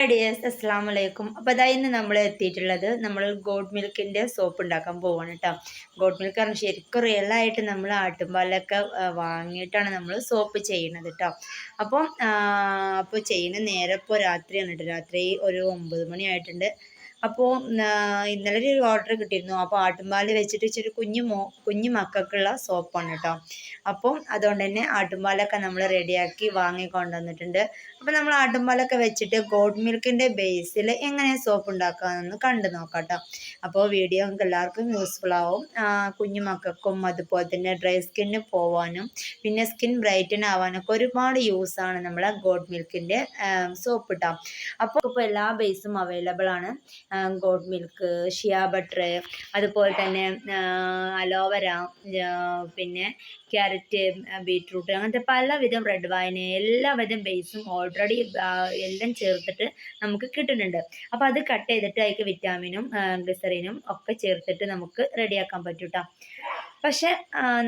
Dears അസ്സാം വലൈക്കും അപ്പോൾ അതായത് ഇന്ന് നമ്മൾ എത്തിയിട്ടുള്ളത് നമ്മൾ ഗോഡ് മിൽക്കിന്റെ സോപ്പ് ഉണ്ടാക്കാൻ പോവാണ് കേട്ടോ ഗോഡ് മിൽക്ക് പറഞ്ഞാൽ ശരിക്കും റിയലായിട്ട് നമ്മൾ ആട്ടുംപാലൊക്കെ വാങ്ങിയിട്ടാണ് നമ്മൾ സോപ്പ് ചെയ്യുന്നത് കേട്ടോ അപ്പം അപ്പോൾ ചെയ്യുന്ന നേരെ ഇപ്പോൾ രാത്രിയാണ് കേട്ടോ രാത്രി ഒരു ഒമ്പത് മണി ആയിട്ടുണ്ട്. അപ്പോൾ ഇന്നലെ ഒരു ഓർഡർ കിട്ടിയിരുന്നു. അപ്പോൾ ആട്ടുംപാൽ വെച്ചിട്ട് ഇച്ചിരി കുഞ്ഞു മോ കുഞ്ഞു മക്കൾക്കുള്ള സോപ്പാണ് കേട്ടോ അപ്പം അതുകൊണ്ട് തന്നെ ആട്ടുംപാലൊക്കെ നമ്മൾ റെഡിയാക്കി വാങ്ങി കൊണ്ടുവന്നിട്ടുണ്ട്. അപ്പോൾ നമ്മൾ ആട്ടുംപാലൊക്കെ വെച്ചിട്ട് ഗോഡ് മിൽക്കിന്റെ ബേസിൽ എങ്ങനെ സോപ്പ് ഉണ്ടാക്കാമെന്ന് കണ്ടു നോക്കാട്ടോ കേട്ടോ അപ്പോൾ വീഡിയോ നമുക്ക് എല്ലാവർക്കും യൂസ്ഫുൾ ആവും. കുഞ്ഞു മക്കൾക്കും അതുപോലെ തന്നെ ഡ്രൈ സ്കിന്നിന് പോവാനും പിന്നെ സ്കിൻ ബ്രൈറ്റൻ ആവാനൊക്കെ ഒരുപാട് യൂസാണ് നമ്മളെ ഗോഡ് മിൽക്കിന്റെ സോപ്പ് ഇട്ടാം അപ്പോൾ ഇപ്പോൾ എല്ലാ ബേസും അവൈലബിൾ ആണ്. ഗോഡ് മിൽക്ക് ഷിയ ബട്ടർ അതുപോലെ തന്നെ അലോവര പിന്നെ ക്യാരറ്റ് ബീറ്റ്റൂട്ട് അങ്ങനത്തെ പലവിധം റെഡ് വൈൻ എല്ലാവിധം ബേസും ഓൾറെഡി എല്ലാം ചേർത്തിട്ട് നമുക്ക് കിട്ടുന്നുണ്ട്. അപ്പോൾ അത് കട്ട് ചെയ്തിട്ട് അതിലേക്ക് വിറ്റാമിനും ഗ്ലിസറിനും ഒക്കെ ചേർത്തിട്ട് നമുക്ക് റെഡിയാക്കാൻ പറ്റൂട്ടോ. പക്ഷേ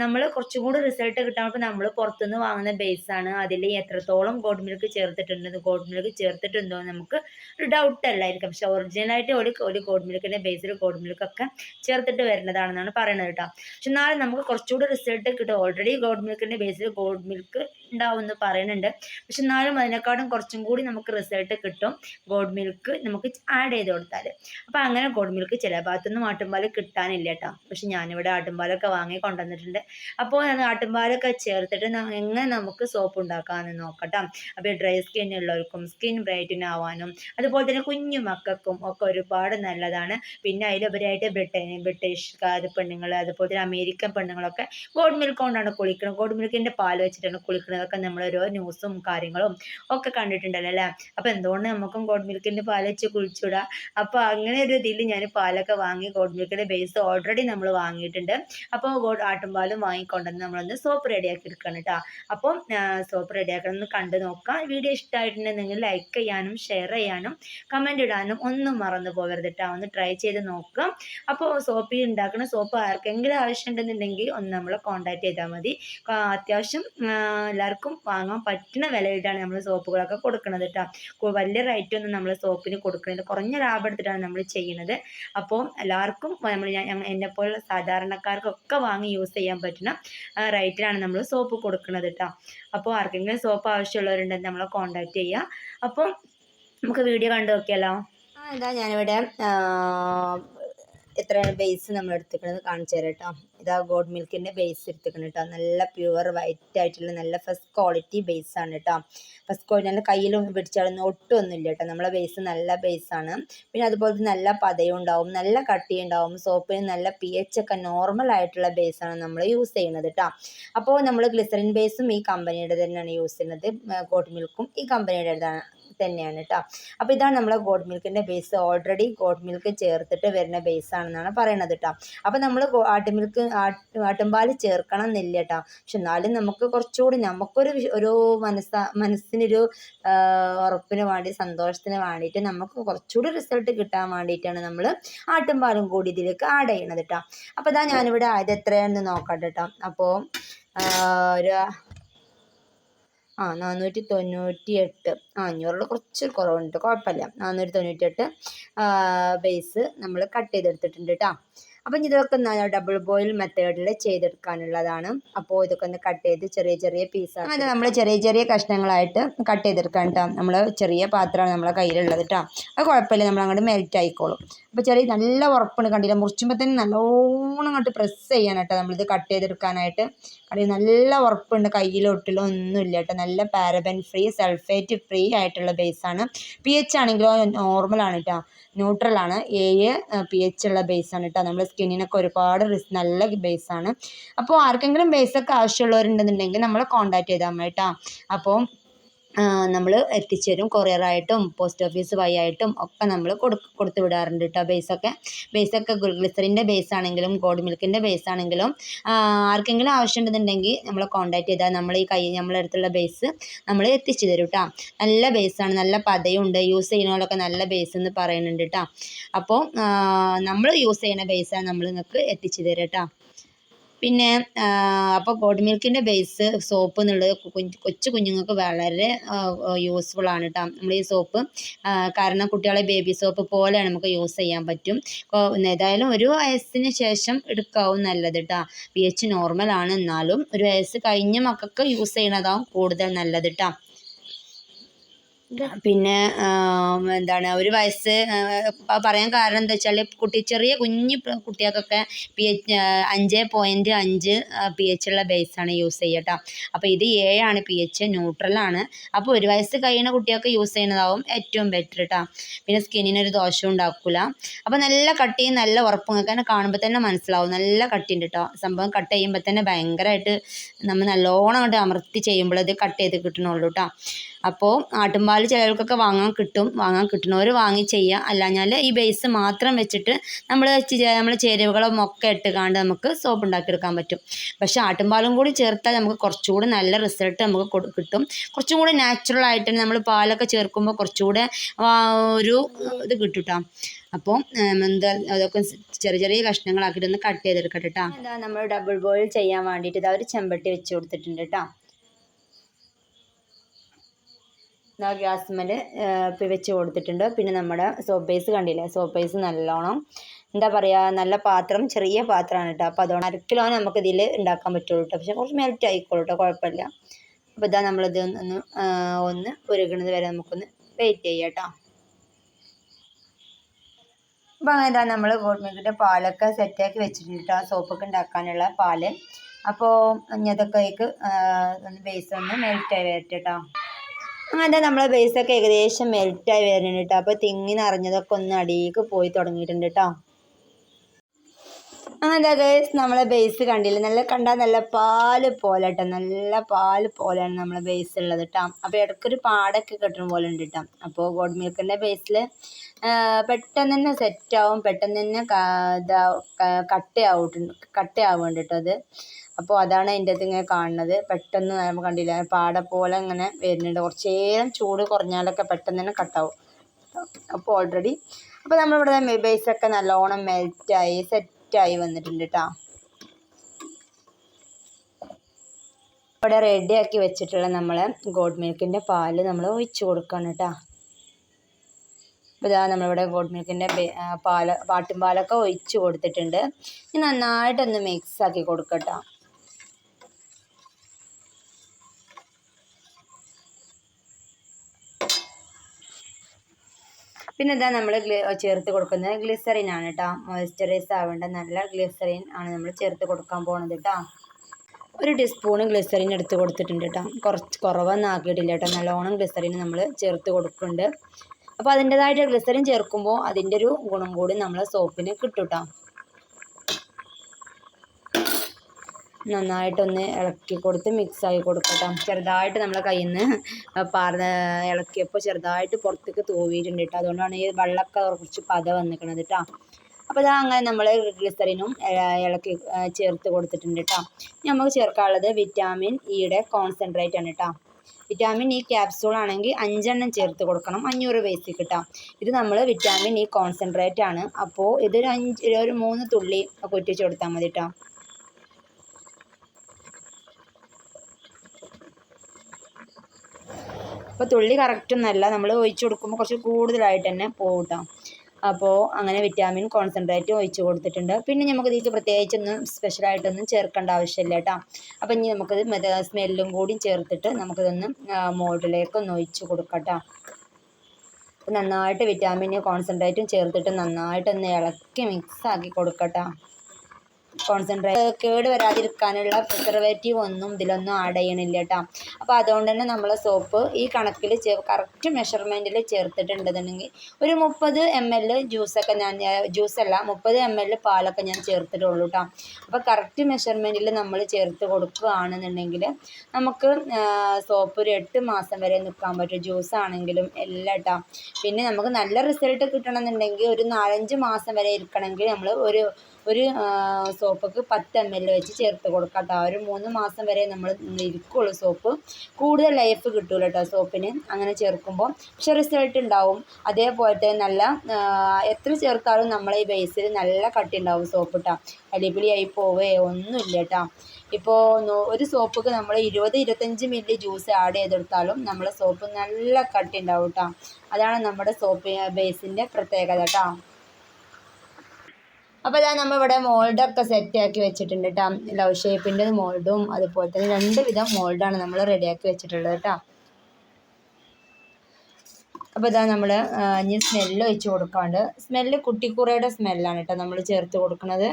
നമ്മൾ കുറച്ചും കൂടി റിസൾട്ട് കിട്ടാൻ നമ്മൾ പുറത്തുനിന്ന് വാങ്ങുന്ന ബേസാണ് അതിൽ എത്രത്തോളം ഗോഡ് മിൽക്ക് ചേർത്തിട്ടുണ്ട് ഗോഡ് മിൽക്ക് ചേർത്തിട്ടുണ്ടോ നമുക്ക് ഒരു ഡൗട്ട് അല്ലായിരിക്കും. പക്ഷെ ഒറിജിനലായിട്ട് ഒരു ഒരു ഗോഡ് മിൽക്കിന്റെ ബേസിൽ ഗോഡ് മിൽക്ക് ഒക്കെ ചേർത്തിട്ട് വരുന്നതാണെന്നാണ് പറയുന്നത് കേട്ടോ. പക്ഷെ എന്നാലും നമുക്ക് കുറച്ചുകൂടി റിസൾട്ട് കിട്ടും. ഓൾറെഡി ഗോഡ് മിൽക്കിന്റെ ബേസിൽ ഗോഡ് മിൽക്ക് ഉണ്ടാവും എന്ന് പറയുന്നുണ്ട്. പക്ഷെ എന്നാലും അതിനെക്കാളും കുറച്ചും കൂടി നമുക്ക് റിസൾട്ട് കിട്ടും ഗോഡ് മിൽക്ക് നമുക്ക് ആഡ് ചെയ്ത് കൊടുത്താൽ അപ്പോൾ അങ്ങനെ ഗോഡ് മിൽക്ക് ചില ഭാഗത്തൊന്നും ആട്ടുംപാൽ കിട്ടാനില്ല കേട്ടോ. പക്ഷെ ഞാനിവിടെ ആട്ടുംപാലൊക്കെ വാങ്ങി കൊണ്ടുവന്നിട്ടുണ്ട് അപ്പോൾ ഞാൻ ആട്ടുംപാലൊക്കെ ചേർത്തിട്ട് എങ്ങനെ നമുക്ക് സോപ്പ് ഉണ്ടാക്കാമെന്ന് നോക്കട്ടോ. അപ്പോൾ ഡ്രൈ സ്കിൻ ഉള്ളവർക്കും സ്കിൻ ബ്രൈറ്റൻ ആവാനും അതുപോലെ തന്നെ കുഞ്ഞു മക്കൾക്കും ഒക്കെ ഒരുപാട് നല്ലതാണ്. പിന്നെ അതിലുപരിയായിട്ട് ബ്രിട്ടൻ ബ്രിട്ടീഷുകാർ പെണ്ണുങ്ങൾ അതുപോലെ തന്നെ അമേരിക്കൻ പെണ്ണുങ്ങളൊക്കെ ഗോഡ് മിൽക്ക് കൊണ്ടാണ് കുളിക്കുന്നത് ഗോഡ് മിൽക്കിന്റെ പാൽ വെച്ചിട്ടാണ് കുളിക്കുന്നതൊക്കെ നമ്മൾ ഓരോ ന്യൂസും കാര്യങ്ങളും ഒക്കെ കണ്ടിട്ടുണ്ടല്ലോ അല്ലേ? അപ്പോൾ എന്തുകൊണ്ട് നമുക്കും ഗോഡ് മിൽക്കിന്റെ പാൽ വെച്ച് കുളിച്ചുവിടാം അപ്പോൾ അങ്ങനെ ഒരു ഇതിൽ ഞാൻ പാലൊക്കെ വാങ്ങി ഗോഡ് മിൽക്കിന്റെ ബേസ് ഓൾറെഡി നമ്മൾ വാങ്ങിയിട്ടുണ്ട്. അപ്പോൾ ഗോഡ് ആട്ടുംപാലും വാങ്ങിക്കൊണ്ടുവന്ന് നമ്മളൊന്ന് സോപ്പ് റെഡിയാക്കി എടുക്കണം കേട്ടോ അപ്പം സോപ്പ് റെഡിയാക്കണം ഒന്ന് കണ്ടു നോക്കാം. വീഡിയോ ഇഷ്ടമായിട്ടുണ്ടെങ്കിൽ ലൈക്ക് ചെയ്യാനും ഷെയർ ചെയ്യാനും കമന്റ് ഇടാനും ഒന്നും മറന്നു പോകരുത് കേട്ടോ ഒന്ന് ട്രൈ ചെയ്ത് നോക്കാം. അപ്പോൾ സോപ്പ് ഉണ്ടാക്കുന്ന സോപ്പ് ആർക്കെങ്കിലും ആവശ്യമുണ്ടെന്നുണ്ടെങ്കിൽ ഒന്ന് നമ്മളെ കോൺടാക്ട് ചെയ്താൽ മതി. അത്യാവശ്യം എല്ലാവർക്കും വാങ്ങാൻ പറ്റുന്ന വിലയിട്ടാണ് നമ്മൾ സോപ്പുകളൊക്കെ കൊടുക്കുന്നത് കേട്ടോ വലിയ റേറ്റ് ഒന്നും നമ്മൾ സോപ്പിന് കൊടുക്കുന്നില്ല കുറഞ്ഞ ലാഭം എടുത്തിട്ടാണ് നമ്മൾ ചെയ്യുന്നത്. അപ്പോൾ എല്ലാവർക്കും നമ്മൾ എന്നെപ്പോലുള്ള സാധാരണക്കാർക്കൊക്കെ വാങ്ങി യൂസ് ചെയ്യാൻ പറ്റുന്ന റേറ്റിലാണ് നമ്മൾ സോപ്പ് കൊടുക്കുന്നത് കേട്ടോ അപ്പോൾ ആർക്കെങ്കിലും സോപ്പ് ആവശ്യമുള്ളവരുണ്ടെങ്കിൽ നമ്മളെ കോൺടാക്റ്റ് ചെയ്യുക അപ്പോൾ നമുക്ക് വീഡിയോ കണ്ടു നോക്കിയാലോ? ഇതാ ഞാനിവിടെ എത്രയാണ് ബേസ് നമ്മൾ എടുത്തിക്കണത് കാണിച്ചു തരാം കേട്ടോ ഇതാ ഗോഡ് മിൽക്കിന്റെ ബേസ് എടുത്തിക്കണം കേട്ടോ നല്ല പ്യുവർ വൈറ്റ് ആയിട്ടുള്ള നല്ല ഫസ്റ്റ് ക്വാളിറ്റി ബേസ് ആണ് കേട്ടോ ഫസ്റ്റ് ക്വാളിറ്റി നല്ല കയ്യിലും പിടിച്ചാലൊന്നും ഒന്നുമില്ല കേട്ടോ നമ്മളെ ബേസ് നല്ല ബേസ് ആണ്. പിന്നെ അതുപോലെ നല്ല പതയും ഉണ്ടാവും നല്ല കട്ടി ഉണ്ടാവും സോപ്പിന് നല്ല പി എച്ച് ഒക്കെ നോർമൽ ആയിട്ടുള്ള ബേസ് ആണ് നമ്മൾ യൂസ് ചെയ്യുന്നത് കേട്ടോ അപ്പോൾ നമ്മൾ ഗ്ലിസറിൻ ബേസും ഈ കമ്പനിയുടെ തന്നെയാണ് യൂസ് ചെയ്യുന്നത്. ഗോഡ് മിൽക്കും ഈ കമ്പനിയുടെ തന്നെയാണ് കേട്ടോ അപ്പോൾ ഇതാണ് നമ്മളെ ഗോഡ് മിൽക്കിന്റെ ബേസ് ഓൾറെഡി ഗോഡ് മിൽക്ക് ചേർത്തിട്ട് വരുന്ന ബേസ് ആണെന്നാണ് പറയണത് കേട്ടോ അപ്പോൾ നമ്മൾ ആട്ട് മിൽക്ക് ആട്ടുംപാൽ ചേർക്കണം എന്നില്ല കേട്ടോ പക്ഷെ എന്നാലും നമുക്ക് കുറച്ചുകൂടി നമുക്കൊരു ഒരു മനസ്സ മനസ്സിനൊരു ഉറപ്പിന് വേണ്ടി സന്തോഷത്തിന് വേണ്ടിയിട്ട് നമുക്ക് കുറച്ചുകൂടി റിസൾട്ട് കിട്ടാൻ വേണ്ടിയിട്ടാണ് നമ്മൾ ആട്ടുംപാലും കൂടി ഇതിലേക്ക് ആഡ് ചെയ്യണത് കേട്ടോ അപ്പോൾ ഇതാ ഞാനിവിടെ ആയത് എത്രയാണെന്ന് നോക്കാം കേട്ടോ അപ്പോൾ ഒരു ആ നാനൂറ്റി തൊണ്ണൂറ്റി എട്ട് ആ അഞ്ഞൂറിൽ കുറച്ച് കുറവുണ്ട്. കുഴപ്പമില്ല. നാനൂറ്റി തൊണ്ണൂറ്റി എട്ട് ബേസ് നമ്മൾ കട്ട് ചെയ്തെടുത്തിട്ടുണ്ട് കേട്ടോ അപ്പം ഇതൊക്കെ ഡബിൾ ബോയിൽ മെത്തേഡിൽ ചെയ്തെടുക്കാനുള്ളതാണ്. അപ്പോൾ ഇതൊക്കെ ഒന്ന് കട്ട് ചെയ്ത് ചെറിയ ചെറിയ പീസാണ് അത് നമ്മൾ ചെറിയ ചെറിയ കഷ്ണങ്ങളായിട്ട് കട്ട് ചെയ്തെടുക്കാൻ കേട്ടോ. നമ്മൾ ചെറിയ പാത്രമാണ് നമ്മളെ കയ്യിലുള്ളത് കേട്ടോ. അത് കുഴപ്പമില്ല നമ്മൾ അങ്ങോട്ട് മെൽറ്റ് ആയിക്കോളും. അപ്പോൾ ചെറിയ നല്ല ഉറപ്പാണ് കണ്ടില്ല? മുറിച്ചുമ്പോൾ തന്നെ നല്ലോണം അങ്ങോട്ട് പ്രസ് ചെയ്യണം കേട്ടോ നമ്മളിത് കട്ട് ചെയ്തെടുക്കാനായിട്ട്. കണ്ടി നല്ല ഉറപ്പുണ്ട്. കയ്യിലൊട്ടിലോ ഒന്നുമില്ല കേട്ടോ. നല്ല പാരബൻ ഫ്രീ സൾഫേറ്റ് ഫ്രീ ആയിട്ടുള്ള ബേസാണ് പി എച്ച് ആണെങ്കിലോ നോർമലാണ് കേട്ടോ. ന്യൂട്രലാണ് ഏഴ് പി എച്ച് ഉള്ള ബേസാണ് കേട്ടോ. നമ്മുടെ സ്കിന്നിനൊക്കെ ഒരുപാട് റിസ് നല്ല ബേസാണ് അപ്പോൾ ആർക്കെങ്കിലും ബേസൊക്കെ ആവശ്യമുള്ളവരുണ്ടെന്നുണ്ടെങ്കിൽ നമ്മളെ കോൺടാക്ട് ചെയ്താൽ മതി കേട്ടോ അപ്പോൾ നമ്മൾ എത്തിച്ചേരും കൊറിയറായിട്ടും പോസ്റ്റ് ഓഫീസ് വഴി ആയിട്ടും ഒക്കെ നമ്മൾ കൊടു കൊടുത്തു വിടാറുണ്ട് കേട്ടോ ബേസൊക്കെ ബേസൊക്കെ ഗ്ലിസറിന്റെ ബേസ് ആണെങ്കിലും ഗോഡ് മിൽക്കിന്റെ ബേസ് ആണെങ്കിലും ആർക്കെങ്കിലും ആർക്കെങ്കിലും ആവശ്യമുണ്ടെന്നുണ്ടെങ്കിൽ നമ്മളെ കോൺടാക്ട് ചെയ്താൽ നമ്മൾ ഈ കൈ നമ്മളെ അടുത്തുള്ള ബേസ് നമ്മൾ എത്തിച്ചു തരും കേട്ടോ നല്ല ബേസാണ് നല്ല പതയുണ്ട് യൂസ് ചെയ്യുന്നവരൊക്കെ നല്ല ബേസ് എന്ന് പറയുന്നുണ്ട് കേട്ടോ അപ്പോൾ നമ്മൾ യൂസ് ചെയ്യുന്ന ബേസാണ് നമ്മൾ നിങ്ങൾക്ക് എത്തിച്ചു തരാം കേട്ടോ പിന്നെ അപ്പോൾ ഗോഡ് മിൽക്കിന്റെ ബേസ് സോപ്പ് എന്നുള്ളത് കൊച്ചു കുഞ്ഞുങ്ങൾക്ക് വളരെ യൂസ്ഫുൾ ആണ് കേട്ടോ നമ്മൾ ഈ സോപ്പ് കാരണം കുട്ടികളെ ബേബി സോപ്പ് പോലെ നമുക്ക് യൂസ് ചെയ്യാൻ പറ്റും. ഏതായാലും ഒരു വയസ്സിന് ശേഷം എടുക്കാവും നല്ലത് കേട്ടോ പി എച്ച് നോർമൽ ആണ് എന്നാലും ഒരു വയസ്സ് കഴിഞ്ഞ മക്കൾക്ക് യൂസ് ചെയ്യണതാവും കൂടുതൽ നല്ലത് കേട്ടോ പിന്നെ എന്താണ് ഒരു വയസ്സ് പറയാൻ കാരണം എന്താ വെച്ചാൽ കുട്ടി ചെറിയ കുഞ്ഞു കുട്ടികൾക്കൊക്കെ പി എച്ച് അഞ്ച് പോയിന്റ് അഞ്ച് പി എച്ച് ഉള്ള ബേസാണ് യൂസ് ചെയ്യുക കേട്ടോ അപ്പോൾ ഇത് ഏഴാണ് പി എച്ച് ന്യൂട്രലാണ് അപ്പോൾ ഒരു വയസ്സ് കഴിയുന്ന കുട്ടികൾക്ക് യൂസ് ചെയ്യുന്നതാവും ഏറ്റവും ബെറ്റർ കേട്ടോ പിന്നെ സ്കിന്നിനൊരു ദോഷവും ഉണ്ടാക്കില്ല അപ്പോൾ നല്ല കട്ടിയും നല്ല ഉറപ്പും ഒക്കെ തന്നെ കാണുമ്പോൾ തന്നെ മനസ്സിലാവും. നല്ല കട്ടിയുണ്ട് കേട്ടോ സംഭവം കട്ട് ചെയ്യുമ്പോൾ തന്നെ ഭയങ്കരമായിട്ട് നമ്മൾ നല്ലോണം അങ്ങോട്ട് അമർത്തി ചെയ്യുമ്പോൾ ഇത് കട്ട് ചെയ്ത് കിട്ടണുള്ളൂ കേട്ടോ അപ്പോൾ ആട്ടുംപാൽ ചിലർക്കൊക്കെ വാങ്ങാൻ കിട്ടും. വാങ്ങാൻ കിട്ടുന്നവർ വാങ്ങി ചെയ്യുക അല്ലാഞ്ഞാൽ ഈ ബേസ് മാത്രം വെച്ചിട്ട് നമ്മൾ നമ്മൾ ചേരുവകളും ഒക്കെ ഇട്ടുകാണ്ട് നമുക്ക് സോപ്പ് ഉണ്ടാക്കിയെടുക്കാൻ പറ്റും. പക്ഷേ ആട്ടുംപാലും കൂടി ചേർത്താൽ നമുക്ക് കുറച്ചുകൂടി നല്ല റിസൾട്ട് നമുക്ക് കിട്ടും. കുറച്ചും കൂടി നാച്ചുറൽ ആയിട്ട് നമ്മൾ പാലൊക്കെ ചേർക്കുമ്പോൾ കുറച്ചുകൂടെ ഒരു ഇത് കിട്ടും അപ്പോൾ എന്താ അതൊക്കെ ചെറിയ ചെറിയ കഷ്ണങ്ങളാക്കിയിട്ട് ഒന്ന് കട്ട് ചെയ്തെടുക്കട്ടെ കേട്ടോ എന്താ നമ്മൾ ഡബിൾ ബോയിൽ ചെയ്യാൻ വേണ്ടിയിട്ട് ഇതാ ഒരു ചെമ്പട്ടി വെച്ച് കൊടുത്തിട്ടുണ്ട് കേട്ടോ ഗ്യാസ്മേൽ വെച്ച് കൊടുത്തിട്ടുണ്ട്. പിന്നെ നമ്മുടെ സോപ്പ് ബേസ് കണ്ടില്ലേ? സോപ്പ് ബേസ് നല്ലോണം എന്താ പറയുക നല്ല പാത്രം ചെറിയ പാത്രമാണ് കേട്ടോ. അപ്പോൾ അതുകൊണ്ട് അര കിലോ നമുക്ക് ഇതിൽ ഉണ്ടാക്കാൻ പറ്റുള്ളൂ കേട്ടോ. പക്ഷേ കുറച്ച് മെൽറ്റ് ആയിക്കോളൂ കേട്ടോ കുഴപ്പമില്ല. അപ്പോൾ ഇതാ നമ്മളിത് ഒന്ന് ഒന്ന് പുരുകണത് വരെ നമുക്കൊന്ന് വെയിറ്റ് ചെയ്യാം കേട്ടോ. അപ്പോൾ അങ്ങനെ ഇതാ നമ്മൾ ഗോഡ്മിൽക്കിന്റെ പാലൊക്കെ സെറ്റാക്കി വെച്ചിട്ടുണ്ട് കേട്ടോ. സോപ്പൊക്കെ ഉണ്ടാക്കാനുള്ള പാൽ. അപ്പോൾ ഇനി ഒന്ന് ബേസ് ഒന്ന് മെൽറ്റ് ആയി വരട്ടെ കേട്ടോ. അങ്ങനെ നമ്മളെ ബേസൊക്കെ ഏകദേശം മെൽറ്റായി വരുന്നുണ്ട് കേട്ടോ അപ്പോൾ തിങ്ങി നിറഞ്ഞതൊക്കെ ഒന്ന് അടിയിലേക്ക് പോയി തുടങ്ങിയിട്ടുണ്ട് കേട്ടോ അങ്ങനെ ഗൈസ് നമ്മളെ ബേസ് കണ്ടില്ല? നല്ല കണ്ടാൽ നല്ല പാൽ പോലെ കേട്ടോ നല്ല പാൽ പോലെയാണ് നമ്മളെ ബേസ് ഉള്ളത് കേട്ടോ അപ്പോൾ ഇടയ്ക്കൊരു പാടൊക്കെ കെട്ടണ പോലെ ഉണ്ട് കേട്ടോ അപ്പോൾ ഗോഡ് മിൽക്കിന്റെ ബേസിൽ പെട്ടെന്ന് തന്നെ സെറ്റാവും പെട്ടെന്ന് തന്നെ കട്ടയാവും കട്ടയാവുന്നുണ്ട് കേട്ടോ അത്. അപ്പോൾ അതാണ് അതിന്റെ അകത്ത് ഇങ്ങനെ കാണുന്നത്. പെട്ടെന്ന് നമ്മൾ കണ്ടില്ല പാട പോലെ ഇങ്ങനെ വരുന്നുണ്ട്. കുറച്ചേരം ചൂട് കുറഞ്ഞാലൊക്കെ പെട്ടെന്ന് തന്നെ കട്ടാവും. അപ്പോൾ ഓൾറെഡി അപ്പോൾ നമ്മളിവിടെ ബേസൊക്കെ നല്ലോണം മെൽറ്റായി സെറ്റായി വന്നിട്ടുണ്ട് കേട്ടോ ഇവിടെ ആക്കി വെച്ചിട്ടുള്ള നമ്മൾ ഗോഡ് മിൽക്കിന്റെ പാൽ നമ്മൾ ഒഴിച്ച് കൊടുക്കണം കേട്ടോ ഇതാ നമ്മളിവിടെ ഗോഡ് മിൽക്കിന്റെ പാൽ പാട്ടും പാലൊക്കെ ഒഴിച്ച് കൊടുത്തിട്ടുണ്ട്. ഇനി നന്നായിട്ടൊന്ന് മിക്സ് ആക്കി കൊടുക്കട്ടോ. പിന്നെ ഇതാ നമ്മൾ ചേർത്ത് കൊടുക്കുന്നത് ഗ്ലിസറിൻ ആണ് കേട്ടോ മോയ്സ്ചറൈസ് ആവേണ്ട നല്ല ഗ്ലിസറിൻ ആണ് നമ്മൾ ചേർത്ത് കൊടുക്കാൻ പോകുന്നത് കേട്ടോ ഒരു ടീസ്പൂൺ ഗ്ലിസറിൻ എടുത്ത് കൊടുത്തിട്ടുണ്ട് കേട്ടോ കുറച്ച് കുറവൊന്നും ആക്കിയിട്ടില്ല കേട്ടോ നല്ലോണം ഗ്ലിസറിൻ നമ്മൾ ചേർത്ത് കൊടുക്കുന്നുണ്ട്. അപ്പോൾ അതിന്റെതായിട്ട് ഗ്ലിസറിൻ ചേർക്കുമ്പോൾ അതിന്റെ ഒരു ഗുണം കൂടി നമ്മളെ സോപ്പിന് കിട്ടും കേട്ടോ നന്നായിട്ടൊന്ന് ഇളക്കി കൊടുത്ത് മിക്സായി കൊടുക്കട്ടോ. ചെറുതായിട്ട് നമ്മളെ കയ്യിൽ നിന്ന് പാർ ഇളക്കിയപ്പോൾ ചെറുതായിട്ട് പുറത്തേക്ക് തൂവിയിട്ടുണ്ട് കേട്ടോ അതുകൊണ്ടാണ് ഈ വെള്ളമൊക്കെ കുറച്ച് പത വന്നിരിക്കണത് കേട്ടോ അപ്പോൾ ഇതാ അങ്ങനെ നമ്മൾ ഗ്ലിസറിനും ഇളക്കി ചേർത്ത് കൊടുത്തിട്ടുണ്ട് കേട്ടോ നമുക്ക് ചേർക്കാനുള്ളത് വിറ്റാമിൻ ഇയുടെ കോൺസെൻട്രേറ്റ് ആണ് കേട്ടോ വിറ്റാമിൻ ഇ ക്യാപ്സൂൾ ആണെങ്കിൽ അഞ്ചെണ്ണം ചേർത്ത് കൊടുക്കണം. അഞ്ഞൂറ് ബേസിക് കിട്ടാം ഇത് നമ്മൾ വിറ്റാമിൻ ഇ കോൺസെൻട്രേറ്റ് ആണ്. അപ്പോൾ ഇതൊരു അഞ്ച് ഒരു മൂന്ന് തുള്ളി ഒക്കെ ഒറ്റിച്ച് കൊടുത്താൽ മതി കേട്ടോ അപ്പോൾ തുള്ളി കറക്റ്റൊന്നല്ല നമ്മൾ ഒഴിച്ച് കൊടുക്കുമ്പോൾ കുറച്ച് കൂടുതലായിട്ട് തന്നെ പോകും അപ്പോൾ അങ്ങനെ വിറ്റാമിൻ കോൺസെൻട്രേറ്റ് ഒഴിച്ച് കൊടുത്തിട്ടുണ്ട്. പിന്നെ നമുക്ക് ഇതിലേക്ക് പ്രത്യേകിച്ചൊന്നും സ്പെഷ്യലായിട്ടൊന്നും ചേർക്കേണ്ട ആവശ്യമില്ല കേട്ടോ. അപ്പം ഇനി നമുക്കത് സ്മെല്ലും കൂടി ചേർത്തിട്ട് നമുക്കിതൊന്ന് മോൾഡിലേക്കൊന്ന് ഒഴിച്ച് കൊടുക്കാം കേട്ടോ നന്നായിട്ട് വിറ്റാമിൻ കോൺസെൻട്രേറ്റും ചേർത്തിട്ട് നന്നായിട്ടൊന്ന് ഇളക്കി മിക്സ് ആക്കി കൊടുക്കട്ടോ. കോൺസെൻട്രേറ്റ് കേട് വരാതിരിക്കാനുള്ള പ്രിസർവേറ്റീവ് ഒന്നും ഇതിലൊന്നും ആഡ് ചെയ്യണില്ല കേട്ടോ അപ്പോൾ അതുകൊണ്ട് തന്നെ നമ്മൾ സോപ്പ് ഈ കണക്കിൽ കറക്റ്റ് മെഷർമെന്റിൽ ചേർത്തിട്ടുണ്ടെന്നുണ്ടെങ്കിൽ ഒരു മുപ്പത് എം എൽ ജ്യൂസൊക്കെ ഞാൻ ജ്യൂസല്ല മുപ്പത് എം എൽ പാലൊക്കെ ഞാൻ ചേർത്തിട്ടുള്ളൂ കേട്ടോ അപ്പോൾ കറക്റ്റ് മെഷർമെന്റിൽ നമ്മൾ ചേർത്ത് കൊടുക്കുകയാണെന്നുണ്ടെങ്കിൽ നമുക്ക് സോപ്പ് ഒരു എട്ട് മാസം വരെ നിൽക്കാൻ പറ്റും. ജ്യൂസ് ആണെങ്കിലും എല്ലാം കേട്ടോ പിന്നെ നമുക്ക് നല്ല റിസൾട്ട് കിട്ടണമെന്നുണ്ടെങ്കിൽ ഒരു നാലഞ്ച് മാസം വരെ ഇരിക്കണമെങ്കിൽ നമ്മൾ ഒരു ഒരു സോപ്പൊക്കെ പത്ത് എം എൽ വെച്ച് ചേർത്ത് കൊടുക്കാം കേട്ടോ ഒരു മൂന്ന് മാസം വരെ നമ്മൾ ഇരിക്കുള്ളൂ സോപ്പ്. കൂടുതൽ ലൈഫ് കിട്ടൂല കേട്ടോ സോപ്പിന്. അങ്ങനെ ചേർക്കുമ്പോൾ പക്ഷെ റിസൾട്ട് ഉണ്ടാവും. അതേപോലെ തന്നെ നല്ല എത്ര ചേർത്താലും നമ്മളെ ഈ ബേസിൽ നല്ല കട്ടി ഉണ്ടാവും സോപ്പ് കേട്ടോ അടിപൊളിയായി പോവേ. ഒന്നുമില്ല കേട്ടോ ഇപ്പോൾ ഒരു സോപ്പൊക്കെ നമ്മൾ ഇരുപത് ഇരുപത്തഞ്ച് മില്ലി ജ്യൂസ് ആഡ് ചെയ്തെടുത്താലും നമ്മളെ സോപ്പ് നല്ല കട്ടി ഉണ്ടാവും കേട്ടോ അതാണ് നമ്മുടെ സോപ്പ് ബേസിന്റെ പ്രത്യേകത കേട്ടോ അപ്പോൾ ഇതാ നമ്മൾ ഇവിടെ മോൾഡൊക്കെ സെറ്റാക്കി വെച്ചിട്ടുണ്ട് കേട്ടോ ലവ് ഷേപ്പിന്റെ മോൾഡും അതുപോലെ തന്നെ രണ്ട് വിധം മോൾഡാണ് നമ്മൾ റെഡിയാക്കി വെച്ചിട്ടുള്ളത് കേട്ടോ അപ്പോൾ ഇതാ നമ്മൾ ഇനി സ്മെല്ല് വെച്ച് കൊടുക്കാണ്ട്. സ്മെല്ല് കുട്ടിക്കുറയുടെ സ്മെല്ലാണ് കേട്ടോ നമ്മൾ ചേർത്ത് കൊടുക്കുന്നത്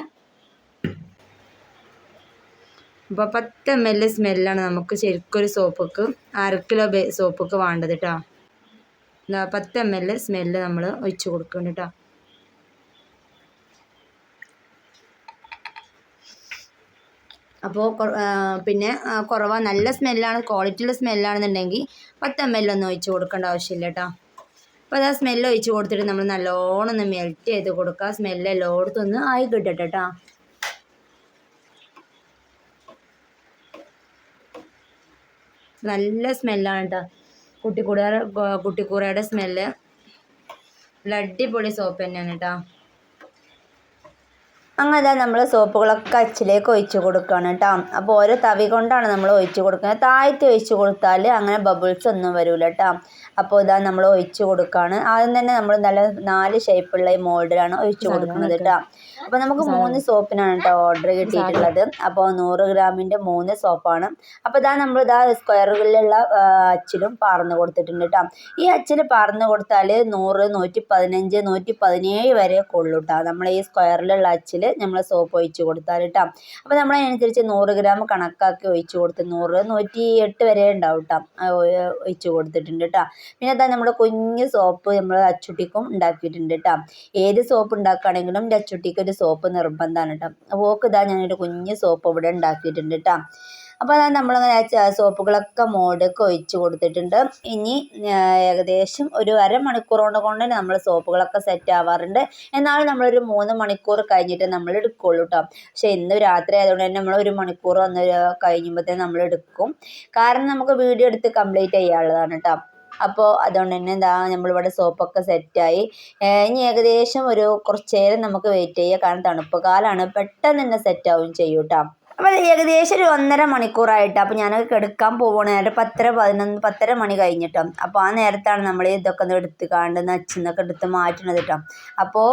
അപ്പോൾ പത്ത് എം എൽ സ്മെല്ലാണ് നമുക്ക് ശരിക്കൊരു സോപ്പൊക്കെ അര കിലോ സോപ്പൊക്കെ വേണ്ടത് കേട്ടോ പത്ത് എം എൽ സ്മെല്ല് നമ്മൾ ഒഴിച്ച് കൊടുക്കുന്നുണ്ട് കേട്ടോ അപ്പോൾ പിന്നെ കുറവാണ് നല്ല സ്മെല്ലാണ് ക്വാളിറ്റിയുള്ള സ്മെല്ലാണെന്നുണ്ടെങ്കിൽ പത്ത് എം എൽ ഒന്നും ഒഴിച്ച് കൊടുക്കേണ്ട ആവശ്യമില്ല കേട്ടോ അപ്പോൾ അത് ആ സ്മെല്ല് ഒഴിച്ച് കൊടുത്തിട്ട് നമ്മൾ നല്ലോണം ഒന്ന് മെൽറ്റ് ചെയ്ത് കൊടുക്കുക. സ്മെല്ല് എല്ലായിടത്തും ആയി കിട്ടട്ടെ കേട്ടോ നല്ല സ്മെല്ലാണ് കേട്ടോ കുട്ടിക്കൂട കുട്ടിക്കൂറയുടെ സ്മെല്ല്. നല്ല അടിപൊളി സോപ്പ് തന്നെയാണ് കേട്ടോ അങ്ങനെ നമ്മൾ സോപ്പുകളൊക്കെ അച്ചിലേക്ക് ഒഴിച്ച് കൊടുക്കുകയാണ് കേട്ടോ അപ്പോൾ ഓരോ തവി കൊണ്ടാണ് നമ്മൾ ഒഴിച്ച് കൊടുക്കുന്നത്. താഴ്ത്തി ഒഴിച്ച് കൊടുത്താൽ അങ്ങനെ ബബിൾസ് ഒന്നും വരില്ല കേട്ടോ അപ്പോൾ ഇതാ നമ്മൾ ഒഴിച്ച് കൊടുക്കുകയാണ് ആദ്യം തന്നെ നമ്മൾ നല്ല നാല് ഷേപ്പുള്ള ഈ മോൾഡിലാണ് ഒഴിച്ച് കൊടുക്കുന്നത് കേട്ടോ അപ്പോൾ നമുക്ക് മൂന്ന് സോപ്പിനാണ് കേട്ടോ ഓർഡർ കിട്ടിയിട്ടുള്ളത്. അപ്പോൾ നൂറ് ഗ്രാമിന്റെ മൂന്ന് സോപ്പാണ്. അപ്പോൾ ഇതാ നമ്മൾ ഇതാ സ്ക്വയറുകളിലുള്ള അച്ചിലും പാർന്ന് കൊടുത്തിട്ടുണ്ട് കേട്ടോ ഈ അച്ചിൽ പാർന്ന് കൊടുത്താൽ നൂറ് നൂറ്റി പതിനഞ്ച് നൂറ്റി പതിനേഴ് വരെ കൊള്ളു കേട്ടോ നമ്മൾ ഈ സ്ക്വയറിലുള്ള അച്ചിൽ നമ്മൾ സോപ്പ് ഒഴിച്ച് കൊടുത്താൽ കേട്ടോ അപ്പോൾ നമ്മളതിനനുസരിച്ച് നൂറ് ഗ്രാം കണക്കാക്കി ഒഴിച്ച് കൊടുത്ത് നൂറ് നൂറ്റി എട്ട് വരെ ഉണ്ടാവും കേട്ടോ ഒഴിച്ച് കൊടുത്തിട്ടുണ്ട് കേട്ടോ പിന്നെ അതാ നമ്മുടെ കുഞ്ഞ് സോപ്പ് നമ്മൾ അച്ചുട്ടിക്കും ഉണ്ടാക്കിയിട്ടുണ്ട് കേട്ടോ ഏത് സോപ്പ് ഉണ്ടാക്കുകയാണെങ്കിലും അച്ചുട്ടിക്ക് ഒരു സോപ്പ് നിർബന്ധമാണ് കേട്ടോ അപ്പോൾ ഓക്ക് ഇതാ ഞാനൊരു കുഞ്ഞ് സോപ്പ് ഇവിടെ ഉണ്ടാക്കിയിട്ടുണ്ട് കേട്ടോ അപ്പോൾ അതാണ് നമ്മളങ്ങനെ സോപ്പുകളൊക്കെ മോഡൊക്കെ ഒഴിച്ച് കൊടുത്തിട്ടുണ്ട്. ഇനി ഏകദേശം ഒരു അരമണിക്കൂർ കൊണ്ട് കൊണ്ട് നമ്മൾ സോപ്പുകളൊക്കെ സെറ്റ് ആവാറുണ്ട്. എന്നാലും നമ്മളൊരു മൂന്ന് മണിക്കൂർ കഴിഞ്ഞിട്ട് നമ്മൾ എടുക്കുള്ളൂ കേട്ടോ പക്ഷേ ഇന്ന് രാത്രി ആയതുകൊണ്ട് തന്നെ നമ്മൾ ഒരു മണിക്കൂർ വന്ന് കഴിയുമ്പോഴത്തേക്കും നമ്മൾ എടുക്കും. കാരണം നമുക്ക് വീഡിയോ എടുത്ത് കംപ്ലീറ്റ് ചെയ്യാനുള്ളതാണ് കേട്ടോ അപ്പോൾ അതുകൊണ്ട് തന്നെ എന്താ നമ്മളിവിടെ സോപ്പൊക്കെ സെറ്റായി. ഇനി ഏകദേശം ഒരു കുറച്ച് നേരം നമുക്ക് വെയിറ്റ് ചെയ്യുക കാരണം തണുപ്പ് കാലമാണ് പെട്ടെന്ന് തന്നെ സെറ്റാവുകയും ചെയ്യും കേട്ടോ അപ്പോൾ ഏകദേശം ഒരു ഒന്നര മണിക്കൂറായിട്ട്. അപ്പോൾ ഞാനത് കിടക്കാൻ പോവുകയാണ് നേരം പത്തര പതിനൊന്ന് പത്തര മണി കഴിഞ്ഞിട്ടോ. അപ്പോൾ ആ നേരത്താണ് നമ്മൾ ഇതൊക്കെ ഒന്ന് എടുത്ത് കാണ്ട് നച്ചെന്നൊക്കെ എടുത്ത് മാറ്റണത് കേട്ടോ അപ്പോൾ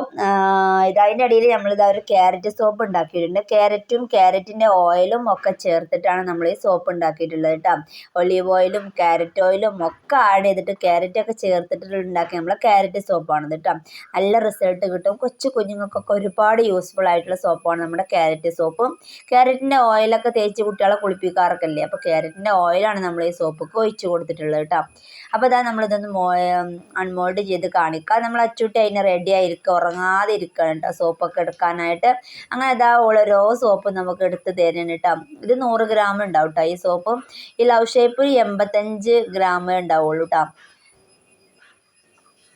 ഇതതിന്റെ ഇടയിൽ നമ്മളിതാ ഒരു ക്യാരറ്റ് സോപ്പ് ഉണ്ടാക്കിയിട്ടുണ്ട്. ക്യാരറ്റും ക്യാരറ്റിന്റെ ഓയിലും ഒക്കെ ചേർത്തിട്ടാണ് നമ്മൾ ഈ സോപ്പ് ഉണ്ടാക്കിയിട്ടുള്ളത് കേട്ടോ ഒലീവ് ഓയിലും ക്യാരറ്റ് ഓയിലും ഒക്കെ ആഡ് ചെയ്തിട്ട് ക്യാരറ്റൊക്കെ ചേർത്തിട്ട് ഉണ്ടാക്കി നമ്മൾ ക്യാരറ്റ് സോപ്പാണ് കേട്ടോ നല്ല റിസൾട്ട് കിട്ടും. കൊച്ചു കുഞ്ഞുങ്ങൾക്കൊക്കെ ഒരുപാട് യൂസ്ഫുൾ ആയിട്ടുള്ള സോപ്പാണ് നമ്മുടെ ക്യാരറ്റ് സോപ്പും. ക്യാരറ്റിന്റെ ഓയിലൊക്കെ തേച്ച് കുട്ടികളെ കുളിപ്പിക്കാറൊക്കെ അപ്പോൾ ക്യാരറ്റിന്റെ ഓയിലാണ് നമ്മൾ ഈ സോപ്പൊക്കെ ഒഴിച്ച് കൊടുത്തിട്ടുള്ളത് കേട്ടോ. അപ്പോൾ ഇതാ നമ്മളിതൊന്ന് അൺമോൾഡ് ചെയ്ത് കാണിക്കാം. നമ്മൾ അച്ചുട്ടി അതിന് റെഡി ആയിരിക്കുക ഉറങ്ങാതെ ഇരിക്കുകയാണ് കേട്ടോ സോപ്പൊക്കെ എടുക്കാനായിട്ട്. അങ്ങനെ ഇതാ ഓരോ സോപ്പ് നമുക്ക് എടുത്ത് തരണം കേട്ടോ. ഇത് നൂറ് ഗ്രാം ഉണ്ടാവും കേട്ടോ. ഈ സോപ്പും ഈ ലവ് ഷേപ്പ് എൺപത്തഞ്ച് ഗ്രാമേ ഉണ്ടാവുള്ളൂ കേട്ടോ.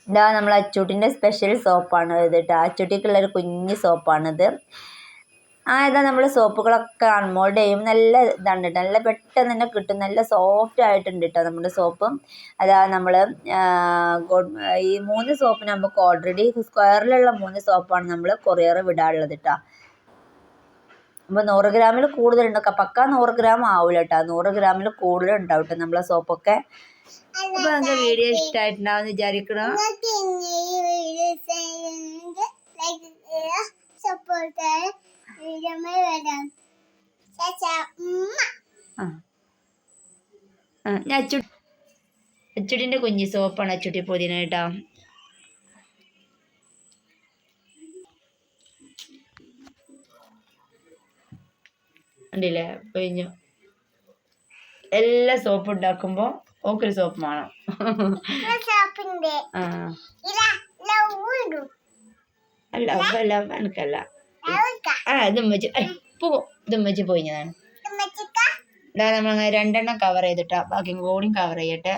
ഇതാ നമ്മൾ അച്ചൂട്ടിന്റെ സ്പെഷ്യൽ സോപ്പാണ് ഇത് കേട്ടോ. അച്ചൂട്ടിക്കുള്ളൊരു കുഞ്ഞ് സോപ്പാണിത്. ആ ഇതാ നമ്മൾ സോപ്പുകളൊക്കെ അൺമോൾഡ് ചെയ്യും. നല്ല ഇതാണ് കേട്ടോ നല്ല പെട്ടെന്ന് തന്നെ കിട്ടും. നല്ല സോഫ്റ്റ് ആയിട്ടുണ്ട് കേട്ടോ നമ്മുടെ സോപ്പ്. അതാ നമ്മൾ ഈ മൂന്ന് സോപ്പ് നമുക്ക് ഓൾറെഡി സ്ക്വയറിലുള്ള മൂന്ന് സോപ്പാണ് നമ്മൾ കൊറിയർ വിടാനുള്ളത് കേട്ടോ അപ്പോൾ നൂറ് ഗ്രാമിൽ കൂടുതലുണ്ട്. പക്ക നൂറ് ഗ്രാം ആവില്ല കേട്ടോ നൂറ് ഗ്രാമിൽ കൂടുതലുണ്ടാവും കേട്ടോ നമ്മളെ സോപ്പൊക്കെ. അപ്പോൾ നിങ്ങൾക്ക് വീഡിയോ ഇഷ്ടമായിട്ടുണ്ടാവും വിചാരിക്കണം? സപ്പോർട്ട് അച്ചു അച്ചുട്ടിന്റെ കുഞ്ഞി സോപ്പാണ് അച്ചുട്ടി പൊതിന കേട്ടോ. ഉണ്ടല്ലേ കഴിഞ്ഞു എല്ലാ സോപ്പ് ഉണ്ടാക്കുമ്പോ ഓക്കൊരു സോപ്പ് വേണം. അല്ല അല്ല എനിക്കല്ല ആ ഇത് ഉമ്മച്ചി പോ ഇത് ഉമ്മച്ചി പോയിഞ്ഞതാണ് ഇതാ നമ്മളങ്ങനെ രണ്ടെണ്ണം കവർ ചെയ്തിട്ടാ. ബാക്കി കൂടിയും കവർ ചെയ്യട്ടെ.